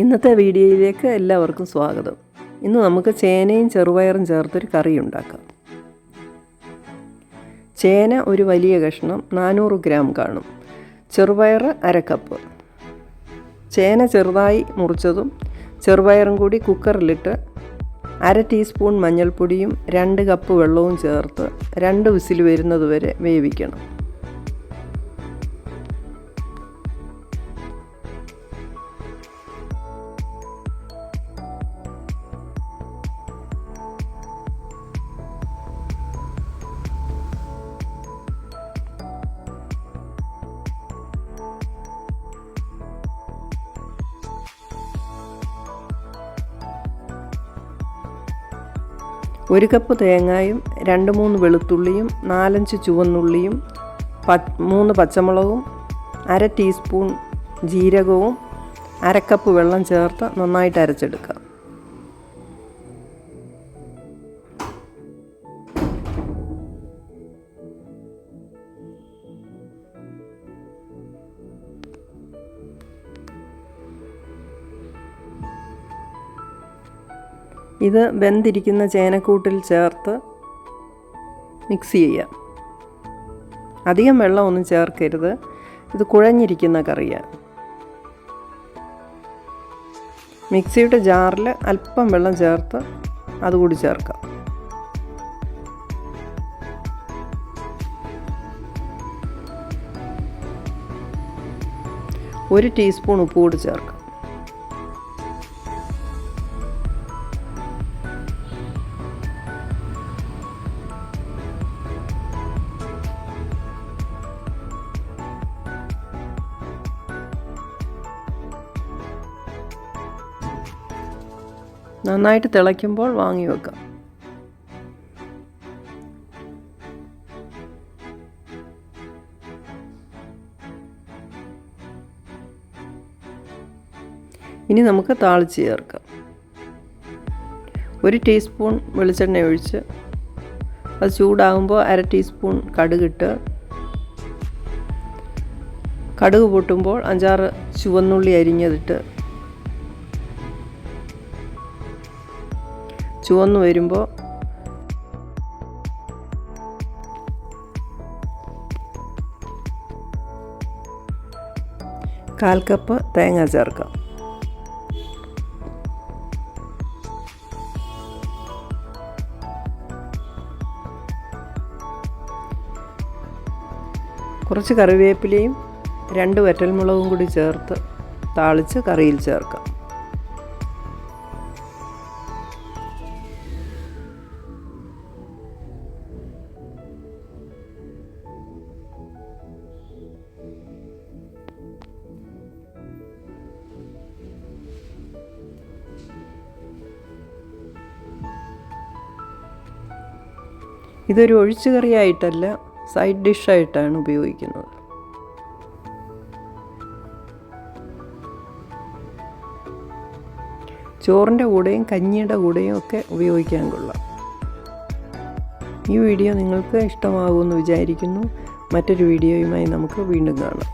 ഇന്നത്തെ വീഡിയോയിലേക്ക് എല്ലാവർക്കും സ്വാഗതം. ഇന്ന് നമുക്ക് ചേനയും ചെറുപയറും ചേർത്തൊരു കറി ഉണ്ടാക്കാം. ചേന ഒരു വലിയ കഷ്ണം നാനൂറ് ഗ്രാം കാണും. ചെറുപയർ അര കപ്പ്. ചേന ചെറുതായി മുറിച്ചതും ചെറുപയറും കൂടി കുക്കറിലിട്ട് അര ടീസ്പൂൺ മഞ്ഞൾപ്പൊടിയും രണ്ട് കപ്പ് വെള്ളവും ചേർത്ത് രണ്ട് വിസിൽ വരുന്നതുവരെ വേവിക്കണം. ഒരു കപ്പ് തേങ്ങായും രണ്ട് മൂന്ന് വെളുത്തുള്ളിയും നാലഞ്ച് ചുവന്നുള്ളിയും പ മൂന്ന് പച്ചമുളകും അര ടീസ്പൂൺ ജീരകവും അരക്കപ്പ് വെള്ളം ചേർത്ത് നന്നായിട്ട് അരച്ചെടുക്കുക. ഇത് വെന്തിരിക്കുന്ന ചേനക്കൂട്ടിൽ ചേർത്ത് മിക്സ് ചെയ്യാം. അധികം വെള്ളമൊന്നും ചേർക്കരുത്. ഇത് കുഴഞ്ഞിരിക്കുന്ന കറിയാണ്. മിക്സിയുടെ ജാറിൽ അല്പം വെള്ളം ചേർത്ത് അതുകൂടി ചേർക്കാം. ഒരു ടീസ്പൂൺ ഉപ്പ് കൂടി ചേർക്കാം. നന്നായിട്ട് തിളയ്ക്കുമ്പോൾ വാങ്ങി വെക്കാം. ഇനി നമുക്ക് താളിച്ച് ചേർക്കാം. ഒരു ടീസ്പൂൺ വെളിച്ചെണ്ണ ഒഴിച്ച് അത് ചൂടാകുമ്പോൾ അര ടീസ്പൂൺ കടുകിട്ട് കടുക് പൊട്ടുമ്പോൾ അഞ്ചാറ് ചുവന്നുള്ളി അരിഞ്ഞതിട്ട് ചുവന്ന് വരുമ്പോൾ കാൽ കപ്പ് തേങ്ങ ചേർക്കാം. കുറച്ച് കറിവേപ്പിലയും രണ്ട് വറ്റൽമുളകും കൂടി ചേർത്ത് താളിച്ച് കറിയിൽ ചേർക്കാം. ഇതൊരു ഒഴിച്ചുകറിയായിട്ടല്ല സൈഡ് ഡിഷായിട്ടാണ് ഉപയോഗിക്കുന്നത്. ചോറിന്റെ കൂടെയും കഞ്ഞിയുടെ കൂടെയും ഒക്കെ ഉപയോഗിക്കാൻ കൊള്ളാം. ഈ വീഡിയോ നിങ്ങൾക്ക് ഇഷ്ടമാകുമെന്ന് വിചാരിക്കുന്നു. മറ്റൊരു വീഡിയോയുമായി നമുക്ക് വീണ്ടും കാണാം.